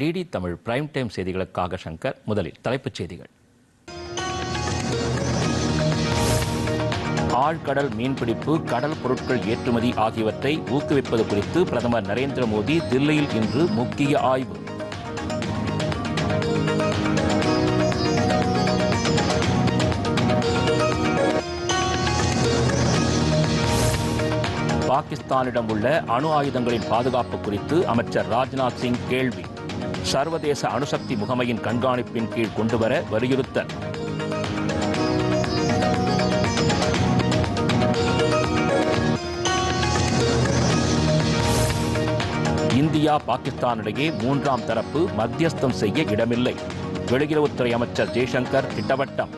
DD Tamil prime time செய்திகளுக்காக சங்கர் முதலில் தலைப்புச் செய்திகள். ஆழ்கடல் மீன்பிடிப்பு கடல் பொருட்கள் ஏற்றுமதி ஆகியவற்றை ஊக்குவிப்பது குறித்து பிரதமர் நரேந்திர மோடி தில்லியில் இன்று முக்கிய ஆய்வு. பாகிஸ்தானிடம் உள்ள அணு ஆயுதங்களின் பாதுகாப்பு குறித்து அமைச்சர் ராஜ்நாத் சிங் கேள்வி. சர்வதேச அணுசக்தி முகமையின் கண்காணிப்பின் கீழ் கொண்டுவர வலியுறுத்தல் இந்தியா பாகிஸ்தான் இடையே மூன்றாம் தரப்பு மத்தியஸ்தம் செய்ய இடமில்லை. வெளியுறவுத்துறை அமைச்சர் ஜெய்சங்கர் திட்டவட்டம்.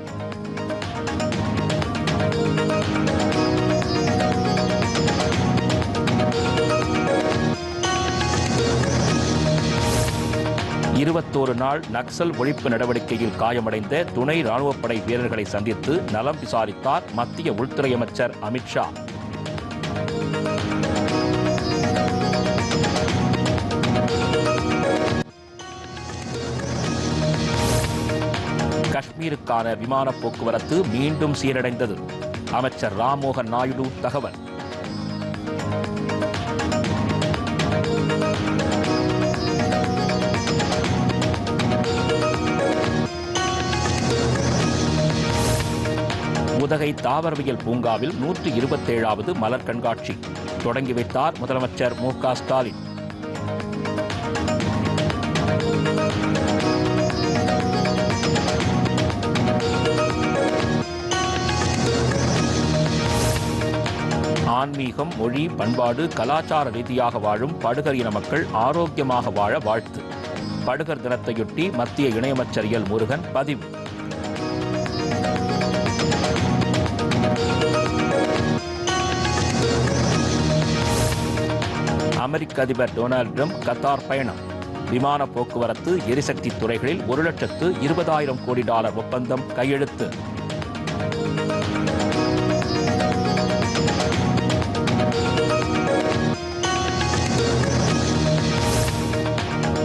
இருபத்தோரு நாள் நக்சல் ஒழிப்பு நடவடிக்கையில் காயமடைந்த துணை ராணுவப்படை வீரர்களை சந்தித்து நலம் விசாரித்தார் மத்திய உள்துறை அமைச்சர் அமித்ஷா காஷ்மீருக்கான விமான போக்குவரத்து மீண்டும் சீரடைந்தது. அமைச்சர் ராம்மோகன் நாயுடு தகவல். உதகை தாவரவியல் பூங்காவில் நூற்று இருபத்தேழாவது மலர் கண்காட்சி. தொடங்கி வைத்தார் முதலமைச்சர் மு க ஸ்டாலின். ஆன்மீகம் மொழி பண்பாடு கலாச்சார ரீதியாக வாழும் படுகர் இன மக்கள் ஆரோக்கியமாக வாழ வாழ்த்து. படுகர் தினத்தையொட்டி மத்திய இணையமைச்சர் எல் முருகன் பதிவு. அமெரிக்க அதிபர் டொனால்ட் ட்ரம்ப் கத்தார் பயணம். விமான போக்குவரத்து எரிசக்தி துறைகளில் ஒரு லட்சத்து இருபதாயிரம் கோடி டாலர் ஒப்பந்தம் கையெழுத்து.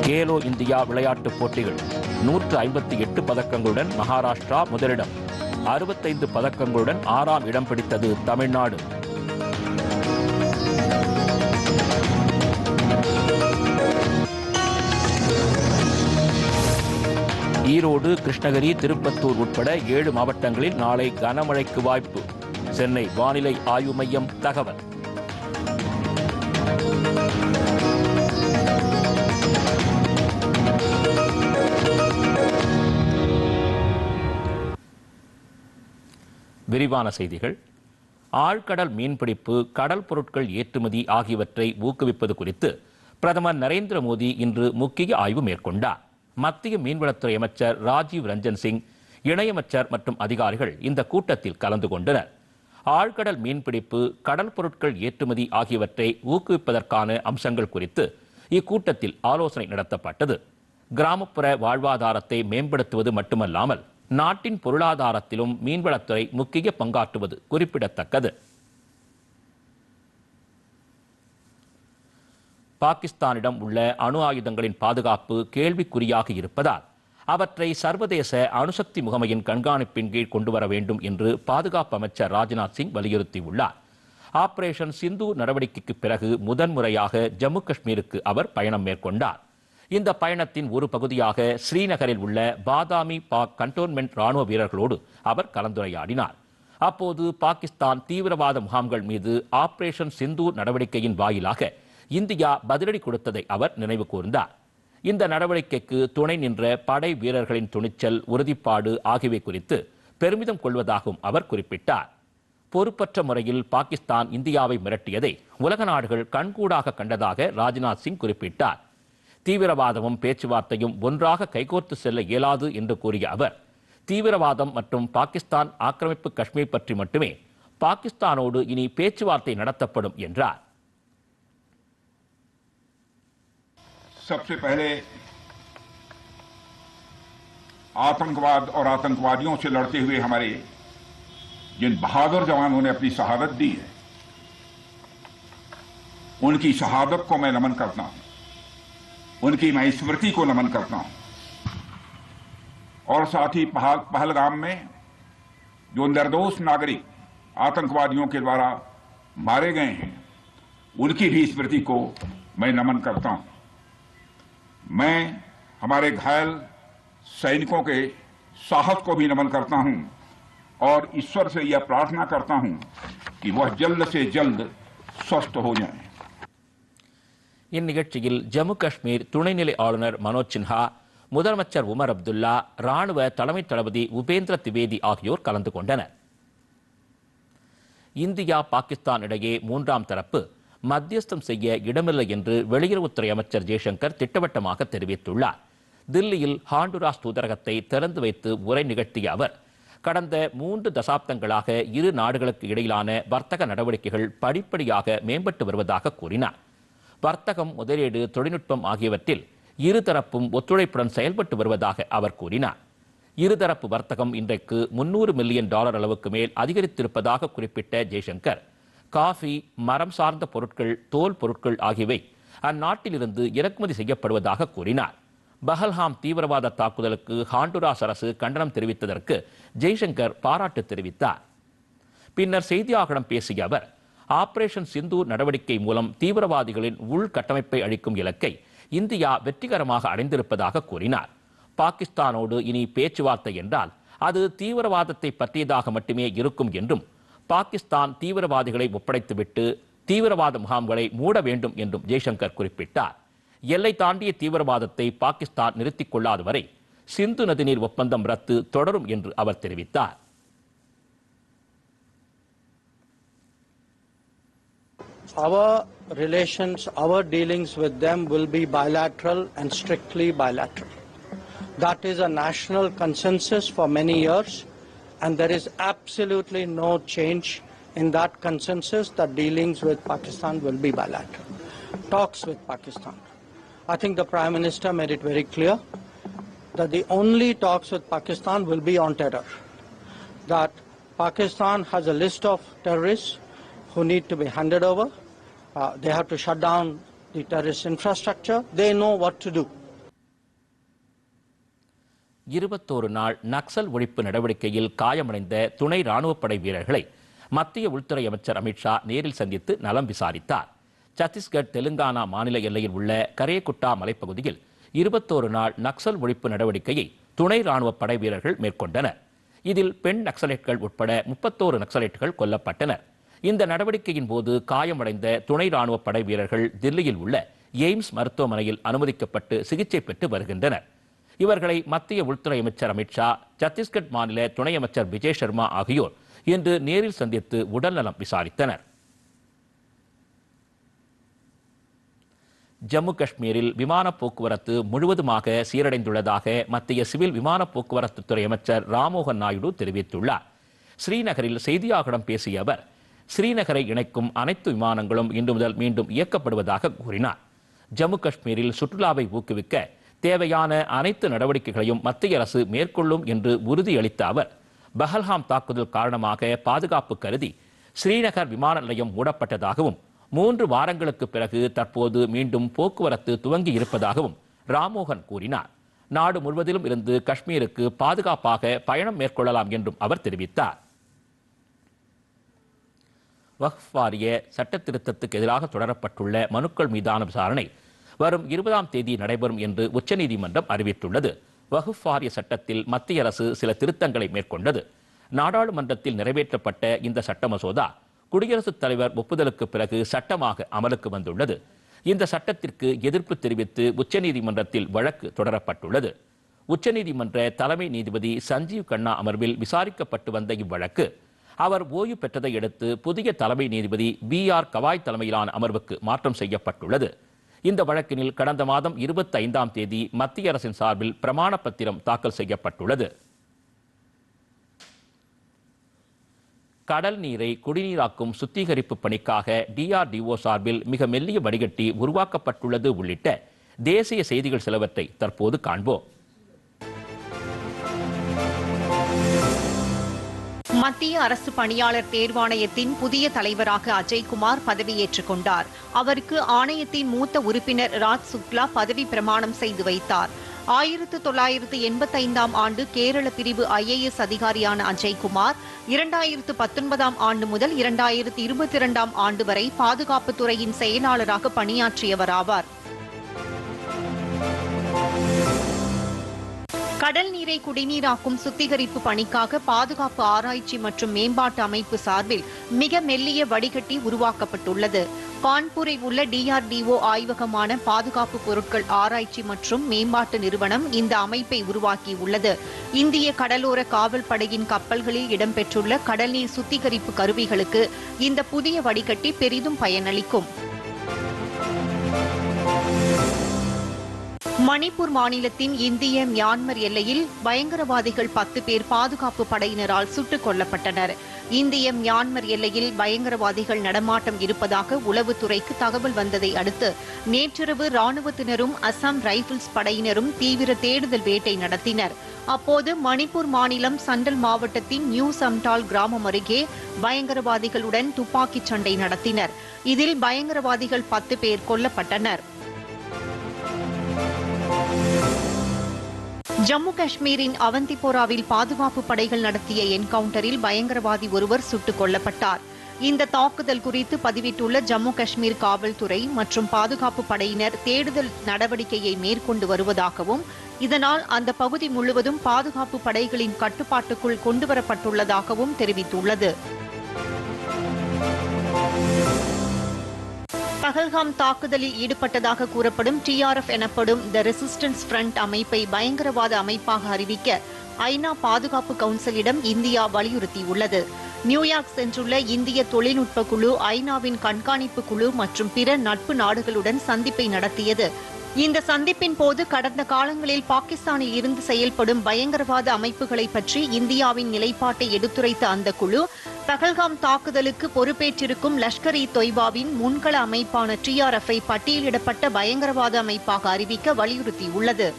கேலோ இந்தியா விளையாட்டுப் போட்டிகள். நூற்று ஐம்பத்தி எட்டு பதக்கங்களுடன் மகாராஷ்டிரா முதலிடம். அறுபத்தைந்து பதக்கங்களுடன் ஆறாம் இடம் பிடித்தது தமிழ்நாடு. ஈரோடு கிருஷ்ணகிரி திருப்பத்தூர் உட்பட ஏழு மாவட்டங்களில் நாளை கனமழைக்கு வாய்ப்பு. சென்னை வானிலை ஆய்வு மையம் தகவல். விரிவான செய்திகள். ஆழ்கடல் மீன்பிடிப்பு கடல் பொருட்கள் ஏற்றுமதி ஆகியவற்றை ஊக்குவிப்பது குறித்து பிரதமர் நரேந்திர மோடி இன்று முக்கிய ஆய்வு மேற்கொண்டார். மத்திய மீன்வளத்துறை அமைச்சர் ராஜீவ் ரஞ்சன் சிங் இணையமைச்சர் மற்றும் அதிகாரிகள் இந்த கூட்டத்தில் கலந்து கொண்டனர். ஆழ்கடல் மீன்பிடிப்பு கடல் பொருட்கள் ஏற்றுமதி ஆகியவற்றை ஊக்குவிப்பதற்கான அம்சங்கள் குறித்து இக்கூட்டத்தில் ஆலோசனை நடத்தப்பட்டது. கிராமப்புற வாழ்வாதாரத்தை மேம்படுத்துவது மட்டுமல்லாமல் நாட்டின் பொருளாதாரத்திலும் மீன்வளத்துறை முக்கிய பங்காற்றுவது குறிப்பிடத்தக்கது. பாகிஸ்தானிடம் உள்ள அணு ஆயுதங்களின் பாதுகாப்பு கேள்விக்குறியாக இருப்பதால் அவற்றை சர்வதேச அணுசக்தி முகமையின் கண்காணிப்பின் கீழ் கொண்டு வர வேண்டும் என்று பாதுகாப்பு அமைச்சர் ராஜ்நாத் சிங் வலியுறுத்தியுள்ளார். ஆபரேஷன் சிந்து நடவடிக்கைக்கு பிறகு முதன்முறையாக ஜம்மு காஷ்மீருக்கு அவர் பயணம் மேற்கொண்டார். இந்த பயணத்தின் ஒரு பகுதியாக ஸ்ரீநகரில் உள்ள பாதாமி பாக் கண்டோன்மெண்ட் ராணுவ வீரர்களோடு அவர் கலந்துரையாடினார். அப்போது பாகிஸ்தான் தீவிரவாத முகாம்கள் மீது ஆபரேஷன் சிந்து நடவடிக்கையின் வாயிலாக இந்தியா பதிலடி கொடுத்ததை அவர் நினைவு கூர்ந்தார். இந்த நடவடிக்கைக்கு துணை நின்ற படை வீரர்களின் துணிச்சல் உறுதிப்பாடு ஆகியவை குறித்து பெருமிதம் கொள்வதாகவும் அவர் குறிப்பிட்டார். பொறுப்பற்ற முறையில் பாகிஸ்தான் இந்தியாவை மிரட்டியதை உலக நாடுகள் கண்கூடாக கண்டதாக ராஜ்நாத் சிங் குறிப்பிட்டார். தீவிரவாதமும் பேச்சுவார்த்தையும் ஒன்றாக கைகோர்த்து செல்ல இயலாது என்று கூறிய அவர் தீவிரவாதம் மற்றும் பாகிஸ்தான் ஆக்கிரமிப்பு காஷ்மீர் பற்றி மட்டுமே பாகிஸ்தானோடு இனி பேச்சுவார்த்தை நடத்தப்படும் என்றார். सबसे पहले आतंकवाद और आतंकवादियों से लड़ते हुए हमारे जिन बहादुर जवानों ने अपनी शहादत दी है, उनकी शहादत को मैं नमन करता हूँ, उनकी मैं स्मृति को नमन करता हूँ। और साथ ही पहल, पहलगाम में जो निर्दोष नागरिक आतंकवादियों के द्वारा मारे गए हैं, उनकी भी स्मृति को मैं नमन करता हूँ। मैं हमारे घायल सैनिकों के साहस को भी नमन करता हूं और ईश्वर से यह प्रार्थना करता हूं कि वह जल्द से जल्द स्वस्थ हो जाएं। இந்நிகழ்ச்சியில் ஜம்மு காஷ்மீர் துணைநிலை ஆளுநர் மனோஜ் சின்ஹா முதலமைச்சர் உமர் அப்துல்லா ராணுவ தலைமை தளபதி உபேந்திர திவேதி ஆகியோர் கலந்து கொண்டனர் இந்தியா பாகிஸ்தான் இடையே மூன்றாம் தரப்பு மத்தியஸ்தம் செய்ய இடமில்லை என்று வெளியுறவுத்துறை அமைச்சர் ஜெய்சங்கர் திட்டவட்டமாக தெரிவித்துள்ளார். தில்லியில் ஹாண்டுராஸ் தூதரகத்தை திறந்து வைத்து உரை நிகழ்த்திய அவர் கடந்த மூன்று தசாப்தங்களாக இரு நாடுகளுக்கு இடையிலான வர்த்தக நடவடிக்கைகள் படிப்படியாக மேம்பட்டு வருவதாக கூறினார். வர்த்தகம் முதலீடு தொழில்நுட்பம் ஆகியவற்றில் இருதரப்பும் ஒத்துழைப்புடன் செயல்பட்டு வருவதாக அவர் கூறினார். இருதரப்பு வர்த்தகம் இன்றைக்கு முன்னூறு மில்லியன் டாலர் அளவுக்கு மேல் அதிகரித்திருப்பதாக குறிப்பிட்ட ஜெய்சங்கர் காஃபி மரம் சார்ந்த பொருட்கள் தோல் பொருட்கள் ஆகியவை அந்நாட்டிலிருந்து இறக்குமதி செய்யப்படுவதாக கூறினார். பஹல்ஹாம் தீவிரவாத தாக்குதலுக்கு ஹாண்டுராஸ் அரசு கண்டனம் தெரிவித்ததற்கு ஜெய்சங்கர் பாராட்டு தெரிவித்தார். பின்னர் செய்தியாளர்களிடம் பேசிய அவர் ஆபரேஷன் சிந்து நடவடிக்கை மூலம் தீவிரவாதிகளின் உள்கட்டமைப்பை அழிக்கும் இலக்கை இந்தியா வெற்றிகரமாக அடைந்திருப்பதாக கூறினார். பாகிஸ்தானோடு இனி பேச்சுவார்த்தை என்றால் அது தீவிரவாதத்தை பற்றியதாக மட்டுமே இருக்கும் என்றும் பாகிஸ்தான் தீவிரவாதிகளை ஒப்படைத்துவிட்டு தீவிரவாத முகாம்களை மூட வேண்டும் என்றும் ஜெய்சங்கர் குறிப்பிட்டார். எல்லை தாண்டிய தீவிரவாதத்தை பாகிஸ்தான் நிறுத்திக் கொள்ளாத வரை சிந்து நதிநீர் ஒப்பந்தம் ரத்து தொடரும் என்று அவர் தெரிவித்தார். Our relations, our dealings with them will be bilateral and strictly bilateral. That is a national consensus for many years, and there is absolutely no change in that consensus that dealings with Pakistan will be bilateral. Talks with Pakistan. I think the Prime Minister made it very clear that the only talks with Pakistan will be on terror. That Pakistan has a list of terrorists who need to be handed over. Uh, they have to shut down the terrorist infrastructure. They know what to do. இருபத்தோரு நாள் நக்சல் ஒழிப்பு நடவடிக்கையில் காயமடைந்த துணை ராணுவப்படை வீரர்களை மத்திய உள்துறை அமைச்சர் அமித்ஷா நேரில் சந்தித்து நலம் விசாரித்தார். சத்தீஸ்கர் தெலுங்கானா மாநில எல்லையில் உள்ள கரேகுட்டா மலைப்பகுதியில் இருபத்தோரு நாள் நக்சல் ஒழிப்பு நடவடிக்கையை துணை ராணுவ படை வீரர்கள் மேற்கொண்டனர். இதில் பெண் நக்சலைட்கள் உட்பட முப்பத்தோரு நக்சலைட்டுகள் கொல்லப்பட்டனர். இந்த நடவடிக்கையின் போது காயமடைந்த துணை ராணுவ படை வீரர்கள் தில்லியில் உள்ள எய்ம்ஸ் மருத்துவமனையில் அனுமதிக்கப்பட்டு சிகிச்சை பெற்று வருகின்றனர். இவர்களை மத்திய உள்துறை அமைச்சர் அமித்ஷா சத்தீஸ்கட் மாநில துணை அமைச்சர் விஜய் சர்மா ஆகியோர் இன்று நேரில் சந்தித்து உடல்நலம் விசாரித்தனர். ஜம்மு காஷ்மீரில் விமான போக்குவரத்து முழுவதுமாக சீரடைந்துள்ளதாக மத்திய சிவில் விமான போக்குவரத்து துறை அமைச்சர் ராமோகன் நாயுடு தெரிவித்துள்ளார். ஸ்ரீநகரில் செய்தியாளர்களிடம் பேசிய அவர் ஸ்ரீநகரை இணைக்கும் அனைத்து விமானங்களும் இன்று முதல் மீண்டும் இயக்கப்படுவதாக கூறினார். ஜம்மு காஷ்மீரில் சுற்றுலாவை ஊக்குவிக்க தேவையான அனைத்து நடவடிக்கைகளையும் மத்திய அரசு மேற்கொள்ளும் என்று உறுதியளித்த அவர் பஹல்ஹாம் தாக்குதல் காரணமாக பாதுகாப்பு கருதி ஸ்ரீநகர் விமான நிலையம் மூடப்பட்டதாகவும் மூன்று வாரங்களுக்கு பிறகு தற்போது மீண்டும் போக்குவரத்து துவங்கி இருப்பதாகவும் ராமோகன் கூறினார். நாடு முழுவதிலும் இருந்து காஷ்மீருக்கு பாதுகாப்பாக பயணம் மேற்கொள்ளலாம் என்றும் அவர் தெரிவித்தார். வக்ஃப் வாரிய சட்ட திருத்தத்துக்கு எதிராக தொடரப்பட்டுள்ள மனுக்கள் மீதான விசாரணை வரும் இருபதாம் தேதி நடைபெறும் என்று உச்சநீதிமன்றம் அறிவித்துள்ளது. வகுப் வாரிய சட்டத்தில் மத்திய அரசு சில திருத்தங்களை மேற்கொண்டது. நாடாளுமன்றத்தில் நிறைவேற்றப்பட்ட இந்த சட்ட மசோதா குடியரசுத் தலைவர் ஒப்புதலுக்கு பிறகு சட்டமாக அமலுக்கு வந்துள்ளது. இந்த சட்டத்திற்கு எதிர்ப்பு தெரிவித்து உச்சநீதிமன்றத்தில் வழக்கு தொடரப்பட்டுள்ளது. உச்சநீதிமன்ற தலைமை நீதிபதி சஞ்சீவ் கண்ணா அமர்வில் விசாரிக்கப்பட்டு வந்த இவ்வழக்கு அவர் ஓய்வு பெற்றதை அடுத்து புதிய தலைமை நீதிபதி பி ஆர் கவாய் தலைமையிலான அமர்வுக்கு மாற்றம் செய்யப்பட்டுள்ளது. இந்த வழக்கினில் கடந்த மாதம் இருபத்தி ஐந்தாம் தேதி மத்திய அரசின் சார்பில் பிரமாண பத்திரம் தாக்கல் செய்யப்பட்டுள்ளது. கடல் நீரை குடிநீராக்கும் சுத்திகரிப்பு பணிக்காக டிஆர்டிஓ சார்பில் மிக மெல்லிய வடிகட்டி உருவாக்கப்பட்டுள்ளது உள்ளிட்ட தேசிய செய்திகள் சிலவற்றை தற்போது காண்போம். மத்திய அரசு பணியாளர் தேர்வாணையத்தின் புதிய தலைவராக அஜய்குமார் பதவியேற்றுக் கொண்டார். அவருக்கு ஆணையத்தின் மூத்த உறுப்பினர் ராஜ் சுக்லா பதவி பிரமாணம் செய்து வைத்தார். ஆயிரத்து தொள்ளாயிரத்து எண்பத்தைந்தாம் ஆண்டு கேரள பிரிவு ஐஏஎஸ் அதிகாரியான அஜய்குமார் இரண்டாயிரத்து பத்தொன்பதாம் ஆண்டு முதல் இரண்டாயிரத்து இருபத்தி இரண்டாம் ஆண்டு வரை பாதுகாப்புத்துறையின் செயலாளராக பணியாற்றியவராவார். கடல் நீரை குடிநீராக்கும் சுத்திகரிப்பு பணிக்காக பாதுகாப்பு ஆராய்ச்சி மற்றும் மேம்பாட்டு அமைப்பு சார்பில் மிக மெல்லிய வடிகட்டி உருவாக்கப்பட்டுள்ளது. கான்பூரில் உள்ள டிஆர்டிஓ ஆய்வகமான பாதுகாப்பு பொருட்கள் ஆராய்ச்சி மற்றும் மேம்பாட்டு நிறுவனம் இந்த அமைப்பை உருவாக்கியுள்ளது. இந்திய கடலோர காவல் படையின் கப்பல்களில் இடம்பெற்றுள்ள கடல்நீர் சுத்திகரிப்பு கருவிகளுக்கு இந்த புதிய வடிகட்டி பெரிதும் பயனளிக்கும். மணிப்பூர் மாநிலத்தின் இந்திய மியான்மர் எல்லையில் பயங்கரவாதிகள் பத்து பேர் பாதுகாப்பு படையினரால் சுட்டுக் கொல்லப்பட்டனர். இந்திய மியான்மர் எல்லையில் பயங்கரவாதிகள் நடமாட்டம் இருப்பதாக உளவுத்துறைக்கு தகவல் வந்ததை அடுத்து நேற்றிரவு ராணுவத்தினரும் அசாம் ரைபிள்ஸ் படையினரும் தீவிர தேடுதல் வேட்டை நடத்தினர். அப்போது மணிப்பூர் மாநிலம் சண்டல் மாவட்டத்தின் நியூ சம்டால் கிராமம் அருகே பயங்கரவாதிகளுடன் துப்பாக்கிச் சண்டை நடத்தினர். இதில் பயங்கரவாதிகள் பத்து பேர் கொல்லப்பட்டனர். ஜம்மு காஷ்மீரின் அவந்திபோராவில் பாதுகாப்பு படைகள் நடத்திய என்கவுண்டரில் பயங்கரவாதி ஒருவர் சுட்டுக் கொல்லப்பட்டார். இந்த தாக்குதல் குறித்து பதிவிட்டுள்ள ஜம்மு காஷ்மீர் காவல்துறை மற்றும் பாதுகாப்பு படையினர் தேடுதல் நடவடிக்கையை மேற்கொண்டு வருவதாகவும் இதனால் அந்த பகுதி முழுவதும் பாதுகாப்பு படைகளின் கட்டுப்பாட்டுக்குள் கொண்டுவரப்பட்டுள்ளதாகவும் தெரிவித்துள்ளது. பகல்காம் தாக்குதலில் ஈடுபட்டதாக கூறப்படும் டிஆர்எஃப் எனப்படும் த ரெசிஸ்டன்ஸ் ஃப்ரண்ட் அமைப்பை பயங்கரவாத அமைப்பாக அறிவிக்க ஐநா பாதுகாப்பு கவுன்சிலிடம் இந்தியா வலியுறுத்தியுள்ளது. நியூயார்க் சென்றுள்ள இந்திய தொழில்நுட்ப குழு ஐநாவின் கண்காணிப்பு குழு மற்றும் பிற நட்பு நாடுகளுடன் சந்திப்பை நடத்தியது. இந்த சந்திப்பின் போது கடந்த காலங்களில் பாகிஸ்தானில் இருந்து செயல்படும் பயங்கரவாத அமைப்புகளை பற்றி இந்தியாவின் நிலைப்பாட்டை எடுத்துரைத்த அந்த குழு பகல்காம் தாக்குதலுக்கு பொறுப்பேற்றிருக்கும் லஷ்கர் இ தொய்பாவின் முன்கள அமைப்பான டிஆர்எஃப் பட்டியலிடப்பட்ட பயங்கரவாத அமைப்பாக அறிவிக்க வலியுறுத்தியுள்ளது.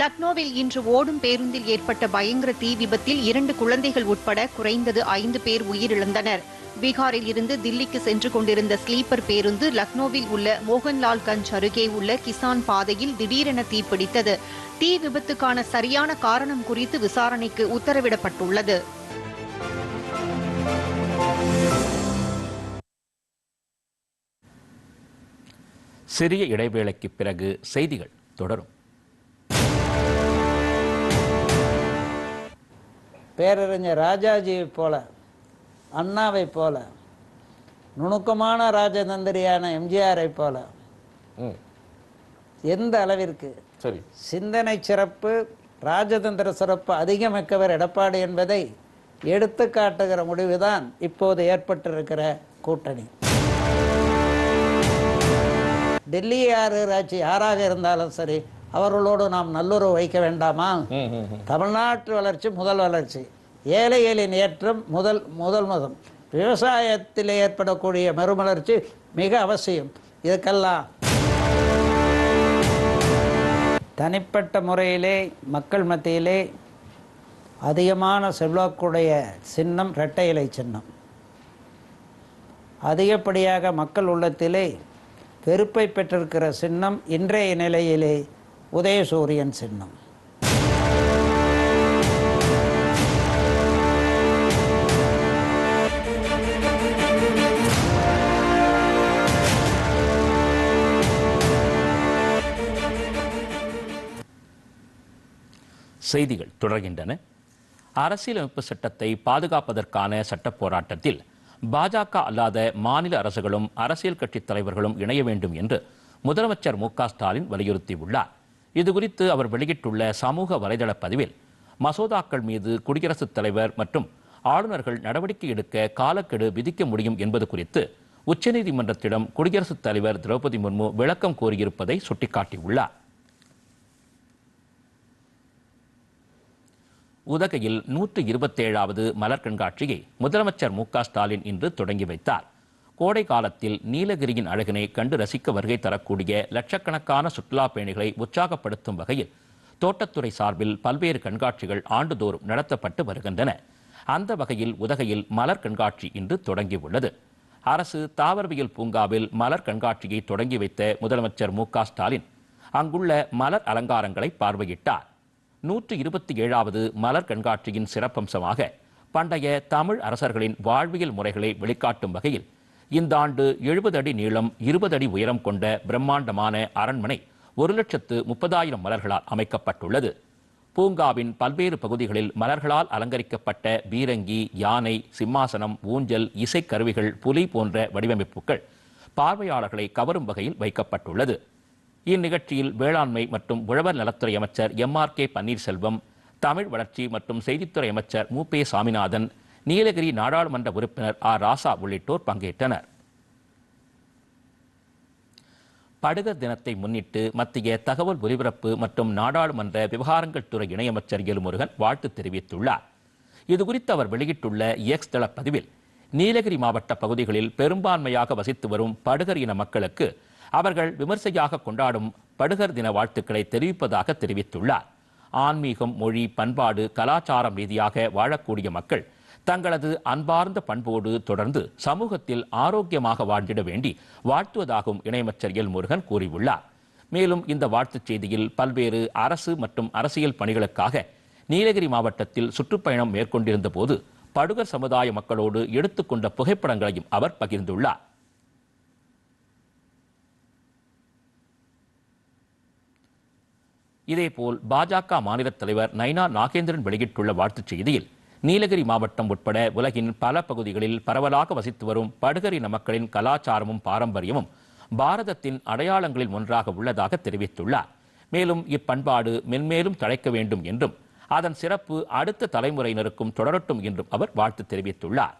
லக்னோவில் இன்று ஓடும் பேருந்தில் ஏற்பட்ட பயங்கர தீ விபத்தில் இரண்டு குழந்தைகள் உட்பட குறைந்தது ஐந்து பேர் உயிரிழந்தனர். பீகாரில் இருந்து தில்லிக்கு சென்று கொண்டிருந்த ஸ்லீப்பர் பேருந்து லக்னோவில் உள்ள மோகன்லால் கஞ்ச் அருகே உள்ள கிசான் பாதையில் திடீரென தீப்பிடித்தது. தீ விபத்துக்கான சரியான காரணம் குறித்து விசாரணைக்கு உத்தரவிடப்பட்டுள்ளது. சிறிய இடைவேளைக்கு பிறகு செய்திகள் தொடரும். பேரறிஞர் ராஜாஜியைப் போல அண்ணாவைப் போல நுணுக்கமான ராஜதந்திரியான எம்ஜிஆரைப் போல எந்த அளவிற்கு சரி. சிந்தனை சிறப்பு ராஜதந்திர சிறப்பு அதிகமிக்கவர் எடப்பாடி என்பதை எடுத்து காட்டுகிற முடிவுதான் இப்போது ஏற்பட்டிருக்கிற கூட்டணி. டெல்லி யாரு ராட்சி யாராக இருந்தாலும் சரி அவர்களோடு நாம் நல்லுறவு வைக்க வேண்டாமா. தமிழ்நாட்டு வளர்ச்சி முதல் வளர்ச்சி. ஏழைகளின் ஏற்றம் முதல் முதல் முதல் விவசாயத்தில் ஏற்படக்கூடிய மறுமலர்ச்சி மிக அவசியம். இதுக்கெல்லாம் தனிப்பட்ட முறையிலே மக்கள் மத்தியிலே அதிகமான செல்வாக்குடைய சின்னம் இரட்டை இலை சின்னம். அதிகப்படியாக மக்கள் உள்ளத்திலே வெறுப்பை பெற்றிருக்கிற சின்னம் இன்றைய நிலையிலே உதயசூரியன் சின்னம். செய்திகள் தொடர்கின்றன. அரசியலமைப்பு சட்டத்தை பாதுகாப்பதற்கான சட்டப் போராட்டத்தில் பாஜக அல்லாத மாநில அரசுகளும் அரசியல் கட்சித் தலைவர்களும் இணைய வேண்டும் என்று முதலமைச்சர் மு க ஸ்டாலின் வலியுறுத்தியுள்ளார். இதுகுறித்து அவர் வெளியிட்டுள்ள சமூக வலைதள பதிவில் மசோதாக்கள் மீது குடியரசுத் தலைவர் மற்றும் ஆளுநர்கள் நடவடிக்கை எடுக்க காலக்கெடு விதிக்க முடியும் என்பது குறித்து உச்சநீதிமன்றத்திடம் குடியரசுத் தலைவர் திரௌபதி முர்மு விளக்கம் கோரியிருப்பதை சுட்டிக்காட்டியுள்ளார். உதகையில் நூற்று இருபத்தேழாவது மலர் கண்காட்சியை முதலமைச்சர் மு க ஸ்டாலின் இன்று தொடங்கி வைத்தார். கோடை காலத்தில் நீலகிரியின் அழகினை கண்டு ரசிக்க வருகை தரக்கூடிய லட்சக்கணக்கான சுற்றுலா பயணிகளை உற்சாகப்படுத்தும் வகையில் தோட்டத்துறை சார்பில் பல்வேறு கண்காட்சிகள் ஆண்டுதோறும் நடத்தப்பட்டு வருகின்றன. அந்த வகையில் உதகையில் மலர் கண்காட்சி இன்று தொடங்கியுள்ளது அரசு தாவரவியல் பூங்காவில் மலர் கண்காட்சியை தொடங்கி வைத்த முதலமைச்சர் மு க ஸ்டாலின் அங்குள்ள மலர் அலங்காரங்களை பார்வையிட்டார். நூற்று இருபத்தி ஏழாவது மலர் கண்காட்சியின் சிறப்பம்சமாக பண்டைய தமிழ் அரசர்களின் வாழ்வியல் முறைகளை வெளிக்காட்டும் வகையில் இந்த ஆண்டு எழுபது அடி நீளம் இருபது அடி உயரம் கொண்ட பிரம்மாண்டமான அரண்மனை ஒரு லட்சத்து முப்பதாயிரம் மலர்களால் அமைக்கப்பட்டுள்ளது. பூங்காவின் பல்வேறு பகுதிகளில் மலர்களால் அலங்கரிக்கப்பட்ட பீரங்கி யானை சிம்மாசனம் ஊஞ்சல் இசைக்கருவிகள் புலி போன்ற வடிவமைப்புகள் பார்வையாளர்களை கவரும் வகையில் வைக்கப்பட்டுள்ளது. இந்நிகழ்ச்சியில் வேளாண்மை மற்றும் உழவர் நலத்துறை அமைச்சர் M R K Panneerselvam Tamil வளர்ச்சி மற்றும் செய்தித்துறை அமைச்சர் மு. பே. சாமிநாதன் நீலகிரி நாடாளுமன்ற உறுப்பினர் ஆர். ராசா உள்ளிட்டோர் பங்கேற்றனர். படுகர் தினத்தை முன்னிட்டு மத்திய தகவல் ஒலிபரப்பு மற்றும் நாடாளுமன்ற விவகாரங்கள் துறை இணையமைச்சர் எல்முருகன் வாழ்த்து தெரிவித்துள்ளார். இதுகுறித்து அவர் வெளியிட்டுள்ள எக்ஸ் தள பதிவில் நீலகிரி மாவட்ட பகுதிகளில் பெரும்பான்மையாக வசித்து வரும் படுகர் இன மக்களுக்கு அவர்கள் விமர்சையாக கொண்டாடும் படுகர் தின வாழ்த்துக்களை தெரிவிப்பதாக தெரிவித்துள்ளார். ஆன்மீகம் மொழி பண்பாடு கலாச்சாரம் ரீதியாக வாழக்கூடிய மக்கள் தங்களது அன்பார்ந்த பண்போடு தொடர்ந்து சமூகத்தில் ஆரோக்கியமாக வாழ்ந்திட வேண்டி வாழ்த்துவதாகவும் இணையமைச்சர் எல் முருகன் கூறியுள்ளார். மேலும் இந்த வாழ்த்துச் செய்தியில் பல்வேறு அரசு மற்றும் அரசியல் பணிகளுக்காக நீலகிரி மாவட்டத்தில் சுற்றுப்பயணம் மேற்கொண்டிருந்த போது படுகர் சமுதாய மக்களோடு எடுத்துக்கொண்ட புகைப்படங்களையும் அவர் பகிர்ந்துள்ளார். இதேபோல் பாஜக மாநில தலைவர் நைனா நாகேந்திரன் வெளியிட்டுள்ள வாழ்த்துச் செய்தியில் நீலகிரி மாவட்டம் உட்பட உலகின் பல பகுதிகளில் பரவலாக வசித்து வரும் படுகரின மக்களின் கலாச்சாரமும் பாரம்பரியமும் பாரதத்தின் அடையாளங்களில் ஒன்றாக உள்ளதாக தெரிவித்துள்ளார். மேலும் இப்பண்பாடு மென்மேலும் தழைக்க வேண்டும் என்றும் அதன் சிறப்பு அடுத்த தலைமுறையினருக்கும் தொடரட்டும் என்றும் அவர் வாழ்த்து தெரிவித்துள்ளார்.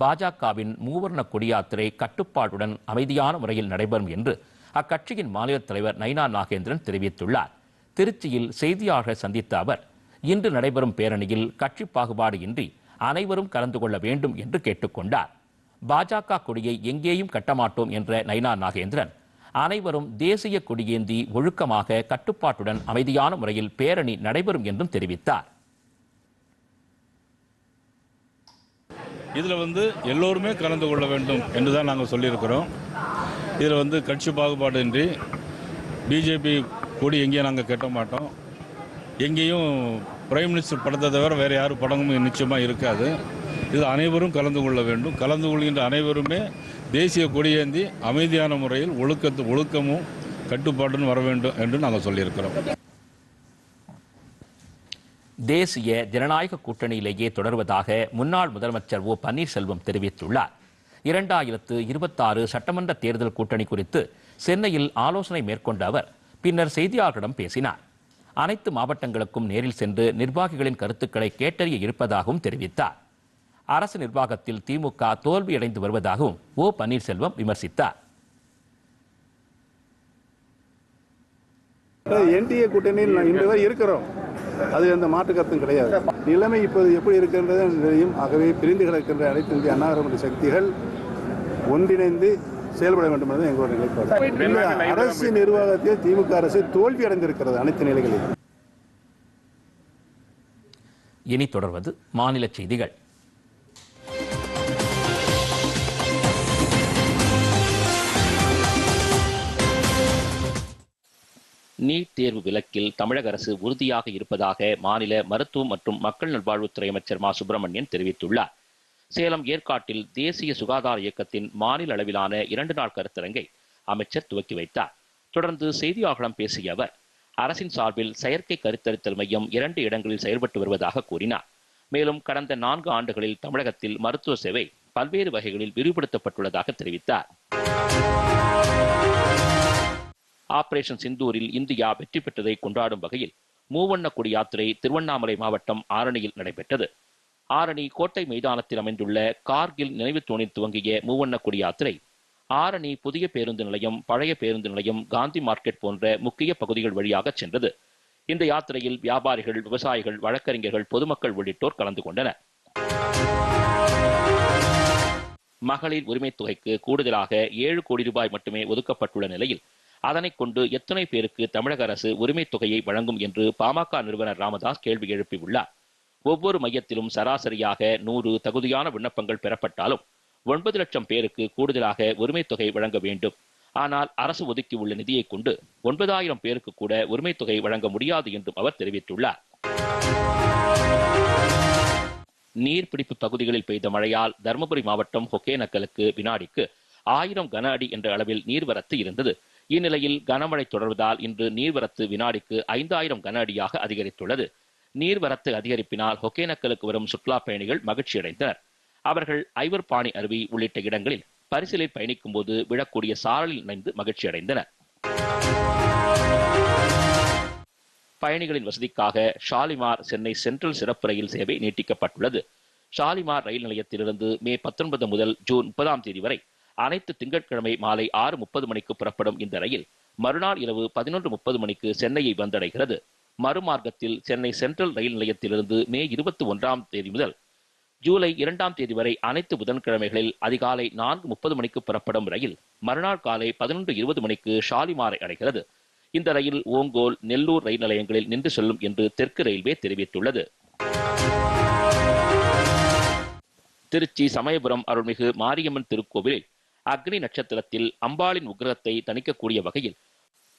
பாஜகவின் மூவர்ண கொடியாத்திரை கட்டுப்பாட்டுடன் அமைதியான முறையில் நடைபெறும் என்று அக்கட்சியின் மாநில தலைவர் நைனா நாகேந்திரன் தெரிவித்துள்ளார். திருச்சியில் செய்தியாளர்கள் சந்தித்த அவர் இன்று நடைபெறும் பேரணியில் கட்சி பாகுபாடு இன்றி அனைவரும் கலந்து கொள்ள வேண்டும் என்று கேட்டுக்கொண்டார் பாஜக கொடியை எங்கேயும் கட்டமாட்டோம் என்ற நைனா நாகேந்திரன் அனைவரும் தேசிய கொடியேந்தி ஒழுக்கமாக கட்டுப்பாட்டுடன் அமைதியான முறையில் பேரணி நடைபெறும் என்றும் தெரிவித்தார். இதில் வந்து எல்லோருமே கலந்து கொள்ள வேண்டும் என்று தான் நாங்கள் சொல்லியிருக்கிறோம். இதில் வந்து கட்சி பாகுபாடின்றி பிஜேபி கொடி எங்கேயும் நாங்கள் கட்ட மாட்டோம். எங்கேயும் பிரைம் மினிஸ்டர் படத்தை தவிர வேறு யாரும் படமும் நிச்சயமாக இருக்காது. இது அனைவரும் கலந்து கொள்ள வேண்டும். கலந்து கொள்கின்ற அனைவருமே தேசிய கொடியேந்தி அமைதியான முறையில் ஒழுக்கத்து ஒழுக்கமும் கட்டுப்பாடும் வர வேண்டும் என்று நாங்கள் சொல்லியிருக்கிறோம். தேசிய ஜனநாயக கூட்டணியிலேயே தொடர்வதாக முன்னாள் முதலமைச்சர் ஓ பன்னீர்செல்வம் தெரிவித்துள்ளார். இரண்டாயிரத்து இருபத்தாறு சட்டமன்ற தேர்தல் கூட்டணி குறித்து சென்னையில் ஆலோசனை மேற்கொண்ட அவர் பின்னர் செய்தியாளர்களிடம் பேசினார். அனைத்து மாவட்டங்களுக்கும் நேரில் சென்று நிர்வாகிகளின் கருத்துக்களை கேட்டறிய இருப்பதாகவும் தெரிவித்தார். அரசு நிர்வாகத்தில் திமுக தோல்வியடைந்து வருவதாகவும் ஓ பன்னீர்செல்வம் விமர்சித்தார். என்டிஏ கூட்டணியில் நான் இன்று வரை இருக்கிறோம். அது எந்த மாற்று கருத்தும் கிடையாது. நிலைமை இப்போது எப்படி இருக்கின்றது தெரியும். ஆகவே பிரிந்து கிடக்கின்ற அனைத்து இந்திய அண்ணா சக்திகள் ஒன்றிணைந்து செயல்பட வேண்டும் என்பது எங்களுடைய நிலைப்பாடு அரசு நிர்வாகத்தில் திமுக அரசு தோல்வி அடைந்திருக்கிறது அனைத்து நிலைகளிலும். இனி தொடர்வது மாநில செய்திகள். நீட் தேர்வு விலக்கில் தமிழக அரசு உறுதியாக இருப்பதாக மாநில மருத்துவம் மற்றும் மக்கள் நல்வாழ்வுத்துறை அமைச்சர் மா. சுப்பிரமணியன் தெரிவித்துள்ளார். சேலம் ஏற்காட்டில் தேசிய சுகாதார இயக்கத்தின் மாநில அளவிலான இரண்டு நாள் கருத்தரங்கை அமைச்சர் துவக்கி வைத்தார். தொடர்ந்து செய்தியாளர்களிடம் பேசிய அவர் அரசின் சார்பில் செயற்கை கருத்தரித்தல் மையம் இரண்டு இடங்களில் செயல்பட்டு வருவதாக கூறினார். மேலும் கடந்த நான்கு ஆண்டுகளில் தமிழகத்தில் மருத்துவ சேவை பல்வேறு வகைகளில் விரிவுபடுத்தப்பட்டுள்ளதாக தெரிவித்தார். ஆபரேஷன் சிந்தூரில் இந்தியா வெற்றி பெற்றதை கொண்டாடும் வகையில் மூவண்ண கொடி யாத்திரை திருவண்ணாமலை மாவட்டம் ஆரணியில் நடைபெற்றது. ஆரணி கோட்டை மைதானத்தில் அமைந்துள்ள கார்கில் நினைவு தூணில் துவங்கிய மூவண்ண கொடி யாத்திரை. ஆரணி புதிய பேருந்து நிலையம் பழைய பேருந்து நிலையம் காந்தி மார்க்கெட் போன்ற முக்கிய பகுதிகள் வழியாக சென்றது. இந்த யாத்திரையில் வியாபாரிகள் விவசாயிகள் வழக்கறிஞர்கள் பொதுமக்கள் உள்ளிட்டோர் கலந்து கொண்டனர். மகளிர் உரிமை தொகைக்கு கூடுதலாக ஏழு கோடி ரூபாய் மட்டுமே ஒதுக்கப்பட்டுள்ள நிலையில் அதனைக் கொண்டு எத்தனை பேருக்கு தமிழக அரசு உரிமைத் தொகையை வழங்கும் என்று பாமக நிறுவனர் ராமதாஸ் கேள்வி எழுப்பியுள்ளார். ஒவ்வொரு மையத்திலும் சராசரியாக நூறு தகுதியான விண்ணப்பங்கள் பெறப்பட்டாலும் ஒன்பது லட்சம் பேருக்கு கூடுதலாக உரிமைத் தொகை வழங்க வேண்டும். ஆனால் அரசு ஒதுக்கியுள்ள நிதியை கொண்டு ஒன்பதாயிரம் பேருக்கு கூட உரிமைத் தொகை வழங்க முடியாது என்றும் அவர் தெரிவித்துள்ளார். நீர்பிடிப்பு பகுதிகளில் பெய்த மழையால் தருமபுரி மாவட்டம் ஒகேனக்கலுக்கு வினாடிக்கு ஆயிரம் கன அடி என்ற அளவில் நீர்வரத்து இருந்தது. இந்நிலையில் கனமழை தொடர்வதால் இன்று நீர்வரத்து வினாடிக்கு ஐந்தாயிரம் கன அடியாக அதிகரித்துள்ளது. நீர்வரத்து அதிகரிப்பினால் ஒகேனக்கலுக்கு வரும் சுற்றுலா பயணிகள் மகிழ்ச்சியடைந்தனர். அவர்கள் ஐவர்பாணி அருவி உள்ளிட்ட இடங்களில் பரிசலில் பயணிக்கும் போது விழக்கூடிய சாரலில் நனைந்து மகிழ்ச்சியடைந்தனர். பயணிகளின் வசதிக்காக ஷாலிமார் சென்னை சென்ட்ரல் சிறப்பு ரயில் சேவை நீட்டிக்கப்பட்டுள்ளது. ஷாலிமார் ரயில் நிலையத்திலிருந்து மே பத்தொன்பது முதல் ஜூன் முப்பதாம் தேதி வரை அனைத்து திங்கட்கிழமை மாலை ஆறு முப்பது மணிக்கு புறப்படும் இந்த ரயில் மறுநாள் இரவு பதினொன்று முப்பது மணிக்கு சென்னையை வந்தடைகிறது. மறுமார்க்கத்தில் சென்னை சென்ட்ரல் ரயில் நிலையத்திலிருந்து மே இருபத்தி ஒன்றாம் தேதி முதல் ஜூலை இரண்டாம் தேதி வரை அனைத்து புதன்கிழமைகளில் அதிகாலை நான்கு முப்பது மணிக்கு புறப்படும் ரயில் மறுநாள் காலை பதினொன்று இருபது மணிக்கு ஷாலிமாரை அடைகிறது. இந்த ரயில் ஓங்கோல் நெல்லூர் ரயில் நிலையங்களில் நின்று செல்லும் என்று தெற்கு ரயில்வே தெரிவித்துள்ளது. திருச்சி சமயபுரம் அருள்மிகு மாரியம்மன் திருக்கோவிலில் அக்னி நட்சத்திரத்தில் அம்பாளின் உக்கிரகத்தை தணிக்கக்கூடிய வகையில்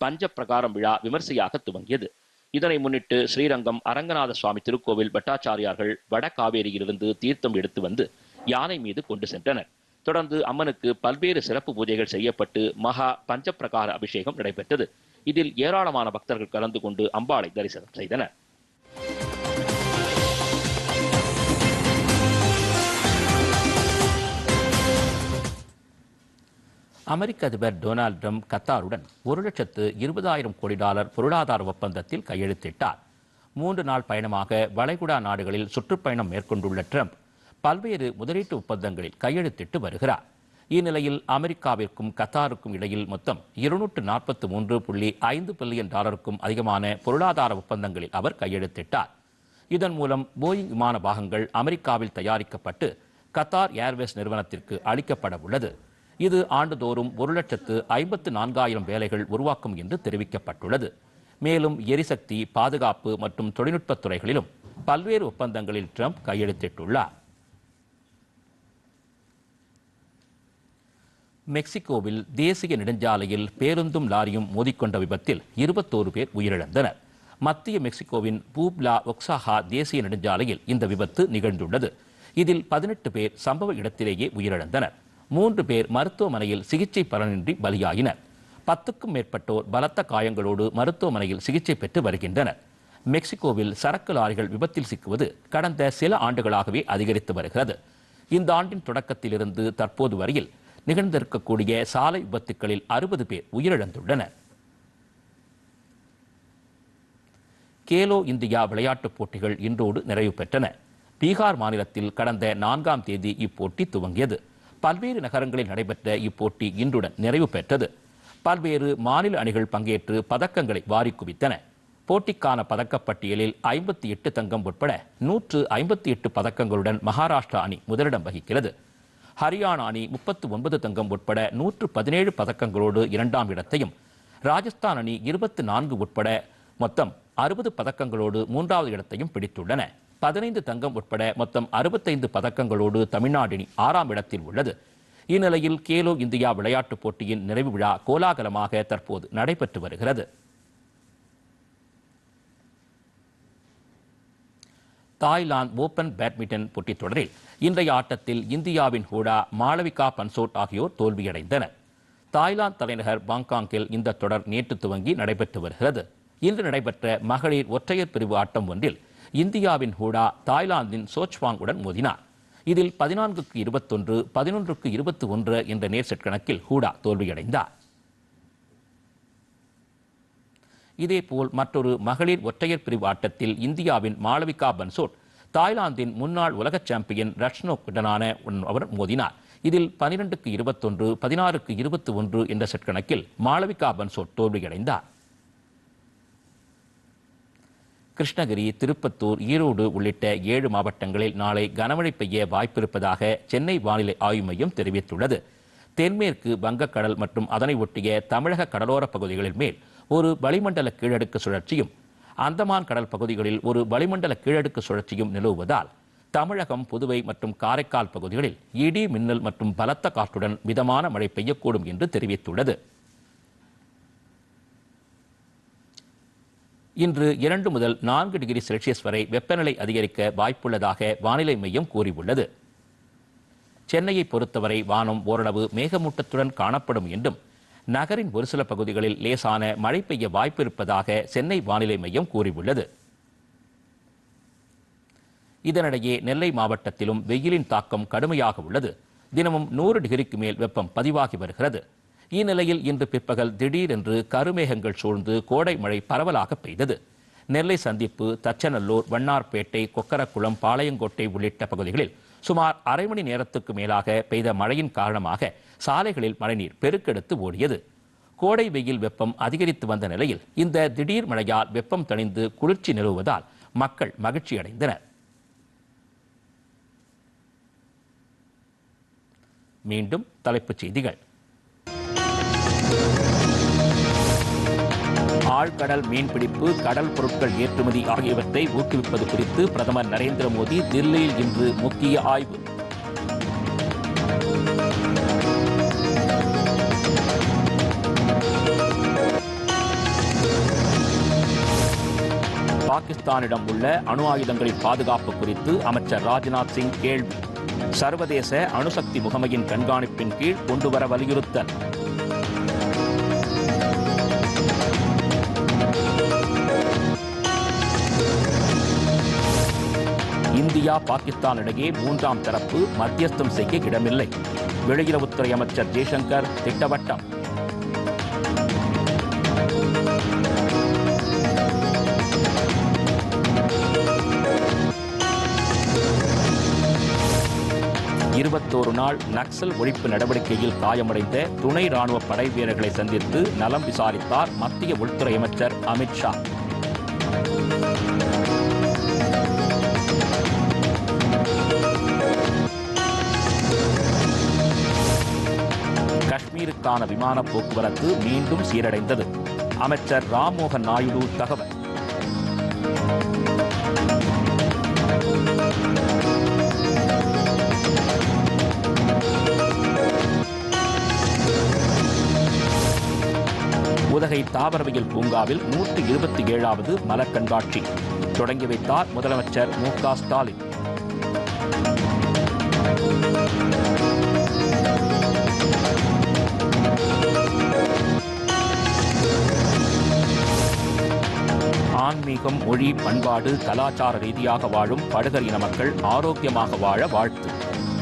பஞ்ச பிரகாரம் விழா விமர்சையாக துவங்கியது. இதனை முன்னிட்டு ஸ்ரீரங்கம் அரங்கநாத சுவாமி திருக்கோவில் பட்டாச்சாரியார்கள் வட காவேரியிலிருந்து தீர்த்தம் எடுத்து வந்து யானை மீது கொண்டு சென்றனர். தொடர்ந்து அம்மனுக்கு பல்வேறு சிறப்பு பூஜைகள் செய்யப்பட்டு மகா பஞ்சப்பிரகார அபிஷேகம் நடைபெற்றது. இதில் ஏராளமான பக்தர்கள் கலந்து கொண்டு அம்பாளை தரிசனம் செய்தனர். அமெரிக்க அதிபர் டொனால்ட் ட்ரம்ப் கத்தாருடன் ஒரு லட்சத்து இருபதாயிரம் கோடி டாலர் பொருளாதார ஒப்பந்தத்தில் கையெழுத்திட்டார். மூன்று நாள் பயணமாக வளைகுடா நாடுகளில் சுற்றுப்பயணம் மேற்கொண்டுள்ள ட்ரம்ப் பல்வேறு முதலீட்டு ஒப்பந்தங்களில் கையெழுத்திட்டு வருகிறார். இந்நிலையில் அமெரிக்காவிற்கும் கத்தாருக்கும் இடையில் மொத்தம் இருநூற்று நாற்பத்தி மூன்று புள்ளி ஐந்து பில்லியன் டாலருக்கும் அதிகமான பொருளாதார ஒப்பந்தங்களில் அவர் கையெழுத்திட்டார். இதன் மூலம் போயிங் விமான பாகங்கள் அமெரிக்காவில் தயாரிக்கப்பட்டு கத்தார் ஏர்வேஸ் நிறுவனத்திற்கு அளிக்கப்பட உள்ளது. இது ஆண்டுதோறும் ஒரு லட்சத்து ஐம்பத்து நான்காயிரம் வேலைகள் உருவாக்கும் என்று தெரிவிக்கப்பட்டுள்ளது. மேலும் எரிசக்தி பாதுகாப்பு மற்றும் தொழில்நுட்பத் துறைகளிலும் பல்வேறு ஒப்பந்தங்களில் ட்ரம்ப் கையெழுத்திட்டுள்ளார். மெக்சிகோவில் தேசிய நெடுஞ்சாலையில் பேருந்தும் லாரியும் மோதிக்கொண்ட விபத்தில் இருபத்தோரு பேர் உயிரிழந்தனர். மத்திய மெக்சிகோவின் பூப்லா ஒக்சாஹா தேசிய நெடுஞ்சாலையில் இந்த விபத்து நிகழ்ந்துள்ளது. இதில் பதினெட்டு பேர் சம்பவ இடத்திலேயே உயிரிழந்தனர். மூன்று பேர் மருத்துவமனையில் சிகிச்சை பலனின்றி பலியாகினர் பத்துக்கும் மேற்பட்டோர் பலத்த காயங்களோடு மருத்துவமனையில் சிகிச்சை பெற்று வருகின்றனர். மெக்சிகோவில் சரக்கு லாரிகள் விபத்தில் சிக்குவது கடந்த சில ஆண்டுகளாகவே அதிகரித்து வருகிறது. இந்த ஆண்டின் தொடக்கத்திலிருந்து தற்போது வரையில் நிகழ்ந்திருக்கக்கூடிய சாலை விபத்துக்களில் அறுபது பேர் உயிரிழந்துள்ளனர். கேலோ இந்தியா விளையாட்டுப் போட்டிகள் இன்றோடு நிறைவு பெற்றன. பீகார் மாநிலத்தில் கடந்த நான்காம் தேதி இப்போட்டி துவங்கியது. பல்வேறு நகரங்களில் நடைபெற்ற இப்போட்டி இன்றுடன் நிறைவு பெற்றது. பல்வேறு மாநில அணிகள் பங்கேற்று பதக்கங்களை வாரி குவித்தன. போட்டிக்கான பதக்கப்பட்டியலில் ஐம்பத்தி எட்டு தங்கம் உட்பட நூற்று ஐம்பத்தி எட்டு பதக்கங்களுடன் மகாராஷ்டிரா அணி முதலிடம் வகிக்கிறது. ஹரியானா அணி முப்பத்து ஒன்பது தங்கம் உட்பட நூற்று பதினேழு பதக்கங்களோடு இரண்டாம் இடத்தையும் ராஜஸ்தான் அணி இருபத்து நான்கு உட்பட மொத்தம் அறுபது பதக்கங்களோடு மூன்றாவது இடத்தையும் பிடித்துள்ளன. பதினைந்து தங்கம் உட்பட மொத்தம் அறுபத்தைந்து பதக்கங்களோடு தமிழ்நாடு ஆறாம் இடத்தில் உள்ளது. இந்நிலையில் கேலோ இந்தியா விளையாட்டுப் போட்டியின் நிறைவு விழா கோலாகலமாக தற்போது நடைபெற்று வருகிறது. தாய்லாந்து ஓபன் பேட்மிண்டன் போட்டித் தொடரில் இன்றைய ஆட்டத்தில் இந்தியாவின் ஹூடா மாளவிகா பன்சோட் ஆகியோர் தோல்வியடைந்தனர். தாய்லாந்து தலைநகர் பாங்காங்கில் இந்த தொடர் நேற்று துவங்கி நடைபெற்று வருகிறது. இன்று நடைபெற்ற மகளிர் ஒற்றையர் பிரிவு ஆட்டம் ஒன்றில் இந்தியாவின் ஹூடா தாய்லாந்தின் சோச்வாங்குடன் மோதினார். இதில் பதினான்குக்கு இருபத்தொன்று பதினொன்றுக்கு இருபத்தி ஒன்று என்ற நேர்செட் கணக்கில் ஹூடா தோல்வியடைந்தார். இதேபோல் மற்றொரு மகளிர் ஒற்றையர் பிரிவு ஆட்டத்தில் இந்தியாவின் மாளவிகா பன்சோட் தாய்லாந்தின் முன்னாள் உலக சாம்பியன் ரஷ்னோக்குடனான அவர் மோதினார். இதில் பனிரெண்டுக்கு இருபத்தொன்று பதினாறுக்கு இருபத்தி ஒன்று என்ற செட் கணக்கில் மாளவிகா பன்சோட் தோல்வியடைந்தார். கிருஷ்ணகிரி திருப்பத்தூர் ஈரோடு உள்ளிட்ட ஏழு மாவட்டங்களில் நாளை கனமழை பெய்ய வாய்ப்பிருப்பதாக சென்னை வானிலை ஆய்வு மையம் தெரிவித்துள்ளது. தென்மேற்கு வங்கக்கடல் மற்றும் அதனை ஒட்டிய தமிழக கடலோர பகுதிகளின் மேல் ஒரு வளிமண்டல கீழடுக்கு சுழற்சியும் அந்தமான் கடல் பகுதிகளில் ஒரு வளிமண்டல கீழடுக்கு சுழற்சியும் நிலவுவதால் தமிழகம் புதுவை மற்றும் காரைக்கால் பகுதிகளில் இடி மின்னல் மற்றும் பலத்த காற்றுடன் மிதமான மழை பெய்யக்கூடும் என்று தெரிவித்துள்ளது. இன்று இரண்டு முதல் நான்கு டிகிரி செல்சியஸ் வரை வெப்பநிலை அதிகரிக்க வாய்ப்புள்ளதாக வானிலை மையம் கூறியுள்ளது. சென்னையை பொறுத்தவரை வானம் ஓரளவு மேகமூட்டத்துடன் காணப்படும் என்றும் நகரின் ஒரு சில பகுதிகளில் லேசான மழை பெய்ய வாய்ப்பிருப்பதாக சென்னை வானிலை மையம் கூறியுள்ளது. இதனிடையே நெல்லை மாவட்டத்திலும் வெயிலின் தாக்கம் கடுமையாக உள்ளது. தினமும் நூறு டிகிரிக்கு மேல் வெப்பம் பதிவாகி வருகிறது. இந்நிலையில் இன்று பிற்பகல் திடீரென்று கருமேகங்கள் சூழ்ந்து கோடை மழை பரவலாக பெய்தது. நெல்லை சந்திப்பு தச்சநல்லூர் வண்ணார்பேட்டை கொக்கரக்குளம் பாளையங்கோட்டை உள்ளிட்ட பகுதிகளில் சுமார் அரை மணி நேரத்துக்கு மேலாக பெய்த மழையின் காரணமாக சாலைகளில் மழைநீர் பெருக்கெடுத்து ஓடியது. கோடை வெயில் வெப்பம் அதிகரித்து வந்த நிலையில் இந்த திடீர் மழையால் வெப்பம் தணிந்து குளிர்ச்சி நிலவுவதால் மக்கள் மகிழ்ச்சி அடைந்தனர் மீண்டும் தலைப்புச் செய்திகள். ஆழ்கடல் மீன்பிடிப்பு கடல் பொருட்கள் ஏற்றுமதி ஆகியவற்றை ஊக்குவிப்பது குறித்து பிரதமர் நரேந்திர மோடி தில்லியில் இன்று முக்கிய ஆய்வு. பாகிஸ்தானிடம் உள்ள அணு ஆயுதங்களின் பாதுகாப்பு குறித்து அமைச்சர் ராஜ்நாத் சிங் கேள்வி. சர்வதேச அணுசக்தி முகமையின் கண்காணிப்பின் கீழ் கொண்டுவர வலியுறுத்தல். இந்தியா பாகிஸ்தான் இடையே மூன்றாம் தரப்பு மத்தியஸ்தம் செய்ய இடமில்லை. வெளியுறவுத்துறை அமைச்சர் ஜெய்சங்கர் திட்டவட்டம். இருபத்தோரு நாள் நக்சல் ஒழிப்பு நடவடிக்கையில் காயமடைந்த துணை ராணுவ படை வீரர்களை சந்தித்து நலம் விசாரித்தார் மத்திய உள்துறை அமைச்சர் அமித்ஷா காஷ்மீருக்கான விமான போக்குவரத்து மீண்டும் சீரடைந்தது. அமைச்சர் ராம்மோகன் நாயுடு தகவல். உதகை தாவரவியல் பூங்காவில் நூற்று இருபத்தி ஏழாவது மலர் கண்காட்சி. தொடங்கி வைத்தார் முதலமைச்சர் மு க ஸ்டாலின். ஆன்மீகம் மொழி பண்பாடு கலாச்சார ரீதியாக வாழும் படுகர் இன மக்கள் ஆரோக்கியமாக வாழ வாழ்த்து.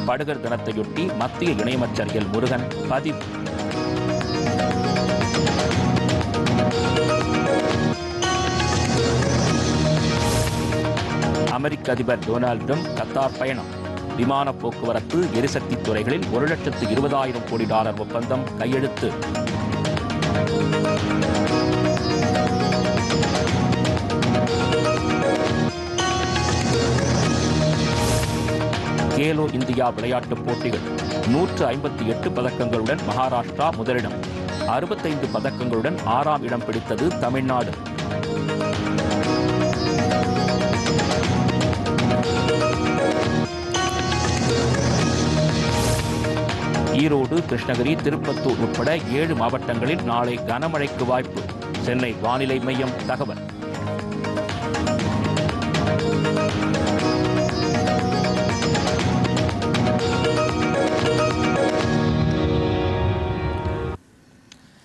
படுகர் தினத்தையொட்டி மத்திய இணையமைச்சர் எல். முருகன் பதிவு. அமெரிக்க அதிபர் டொனால்டும் கத்தார் பயணம். விமான போக்குவரத்து எரிசக்தி துறைகளில் ஒரு லட்சத்து இருபதாயிரம் கோடி டாலர் ஒப்பந்தம் கையெழுத்து. கேலோ இந்தியா விளையாட்டுப் போட்டிகள். நூற்று ஐம்பத்தி எட்டு பதக்கங்களுடன் மகாராஷ்டிரா முதலிடம். அறுபத்தைந்து பதக்கங்களுடன் ஆறாம் இடம் பிடித்தது தமிழ்நாடு. ஈரோடு கிருஷ்ணகிரி திருப்பத்தூர் உட்பட ஏழு மாவட்டங்களில் நாளை கனமழைக்கு வாய்ப்பு. சென்னை வானிலை மையம் தகவல்.